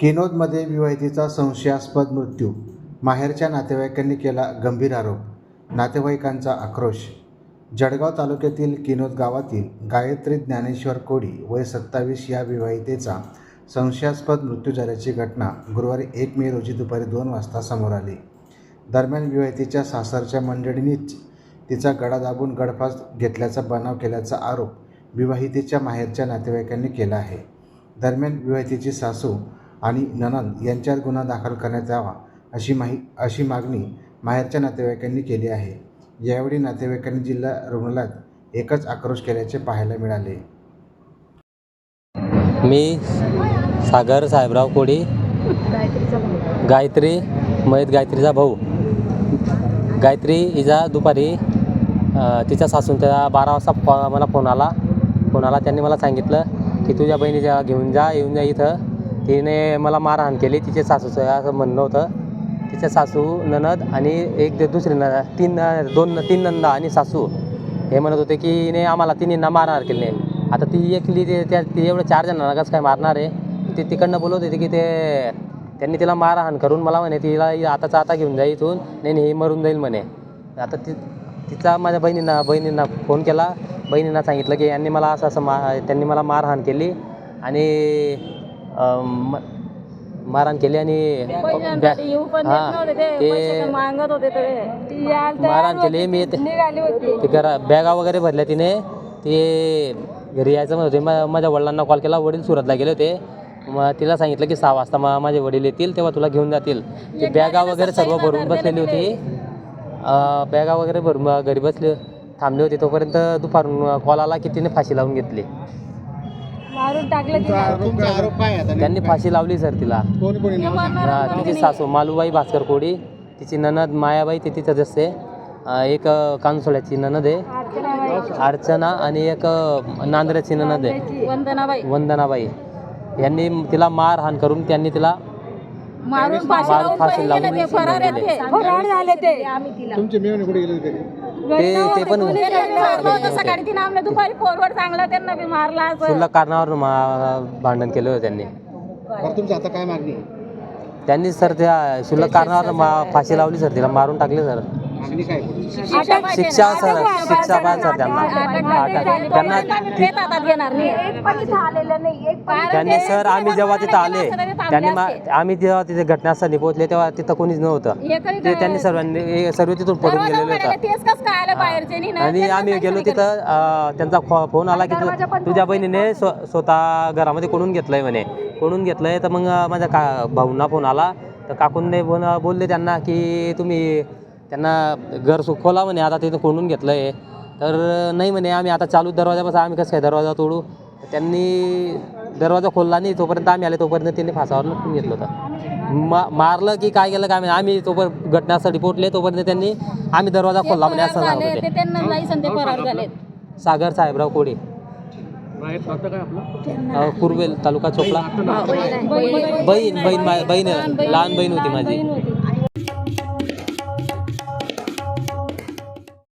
केनोदमध्ये विवाहितेचा संशयास्पद मृत्यू. माहेरच्या नातेवाईकांनी केला गंभीर आरोप. नातेवाईकांचा आक्रोश. जळगाव तालुक्यातील किनोद गावातील गायत्री ज्ञानेश्वर कोडी वय सत्तावीस या विवाहितेचा संशयास्पद मृत्यू झाल्याची घटना गुरुवारी एक मे रोजी दुपारी दोन वाजता समोर आली. दरम्यान विवाहितेच्या सासरच्या मंडळींनीच तिचा गळा दाबून गडफास घेतल्याचा बनाव केल्याचा आरोप विवाहितेच्या माहेरच्या नातेवाईकांनी केला आहे. दरम्यान विवाहितेची सासू आणि ननंद यांच्यात गुन्हा दाखल करण्यात यावा अशी माही अशी मागणी माहेरच्या नातेवाईकांनी केली आहे. यावेळी नातेवाईकांनी जिल्हा रुग्णालयात एकच आक्रोश केल्याचे पाहायला मिळाले. मी सागर साहेबराव कोडी गायत्री मयत गायत्रीचा भाऊ. गायत्री इजा दुपारी तिच्या सासून त्या बारा वाजता फो मला फोन आला. फोन आला त्यांनी मला सांगितलं की तुझ्या बहिणीच्या घेऊन जा येऊन जा इथं. तिने मला मारहाण केली. तिचे सासूचं असं म्हणणं होतं. तिच्या सासू ननद आणि एक दुसरी न तीन दोन तीन नंदा आणि सासू हे म्हणत होते की हिने आम्हाला तिन्हींना मारहाण केली नाही. आता ती एकली ते त्या ती एवढं चार जणांना कसं काय मारणार आहे? ते तिकडनं बोलवत होते की ते त्यांनी तिला मारहाण करून मला म्हणे तिला आताचा आता घेऊन जाईल इथून. नाही नाही, ही मरून जाईल म्हणे. आता ती तिचा माझ्या बहिणींना बहिणींना फोन केला. बहिणींना सांगितलं की यांनी मला असं असं मा त्यांनी मला मारहाण केली आणि अं, म- मारहाण केली आणि पैशांसाठी येऊ पण देत हां, नव्हते ते ते- पैसे तर मागत होते ते. ती यायला तयार मारहाण केली मी ती निघाली होती. ते घरा बॅगा वगैरे भरल्या तिने. ते घरी यायचं म्हणत होते. मा- माझ्या वडिलांना कॉल केला. वडील सुरतला गेले होते. मग तिला सांगितलं की सहा वाजता मा माझे वडील येतील तेव्हा तुला घेऊन जातील. ती बॅगा वगैरे सर्व भरून बसलेली होती. अं, बॅगा वगैरे भरून घरी बसले. थांबले होते तोपर्यंत दुपारून कॉल आला की तिने फाशी लावून घेतली. टाकलं त्यांनी फाशी लावली सर तिला. हा, तिची सासू मालूबाई भास्कर कोडी. तिची ननद मायाबाई ते तिथं जसे. एक अं, कानसोळ्याची ननद आहे. अर्चनाबाई अर्चना आणि एक अं, नांदऱ्याची ननद आहे. वंदनाबाई. वंदनाबाई. यांनी तिला मारहाण करून त्यांनी तिला मारून फाशी मारून लावून फाशी पळून लावून गेले ते फरार आहेत ते फरार झाले ते आम्ही तिला ते ते पण सकाळी तिने आमने दुपारी फोनवर चांगला त्यांना बी मारला कारणावर मा- भांडण केलं होतं त्यांनी. तुमची आता काय मागणी त्यांनी सर त्या क्षुल्लक कारणावर मा- फाशी लावली सर तिला मारून टाकले सर. शिक्षा. सर शिक्षा पाहिजे सर त्यांना. त्यांना त्यांना सर आम्ही जेव्हा तिथं आले त्यांनी मा- आम्ही जेव्हा तिथे घटनास्थळी पोहोचले तेव्हा तिथं कोणीच नव्हतं. ते त्यांनी सर्वांनी सर्व तिथून पडून गेलेले होतं? आणि आम्ही गेलो तिथं त्यांचा फो- फोन आला की तू- तुझ्या बहिणीने स्व स्वतः घरामध्ये कोणून घेतलंय म्हणे? कोणून घेतलंय? तर मग माझ्या का भाऊंना फोन आला. तर काकूंने बोल बोलले त्यांना की तुम्ही त्यांना घर सु खोला म्हणे आता तिथं कोणून घेतलंय. तर नाही म्हणे आम्ही आता चालू दरवाजापासून आम्ही कसं काय दरवाजा तोडू? त्यांनी दरवाजा खोलला नाही तोपर्यंत आम्ही आले तोपर्यंत त्यांनी फासावर घेतलं होतं. मा मारलं की काय केलं काय. आम्ही तोपर्यंत घटनास्थळी पोहोचले तोपर्यंत त्यांनी आम्ही दरवाजा खोलला म्हणे असं सांगत होते सागर साहेबराव कोडे कुरवेल तालुका चोपडा. बहीण बहीण. बहीण आहे. लहान बहीण होती माझी.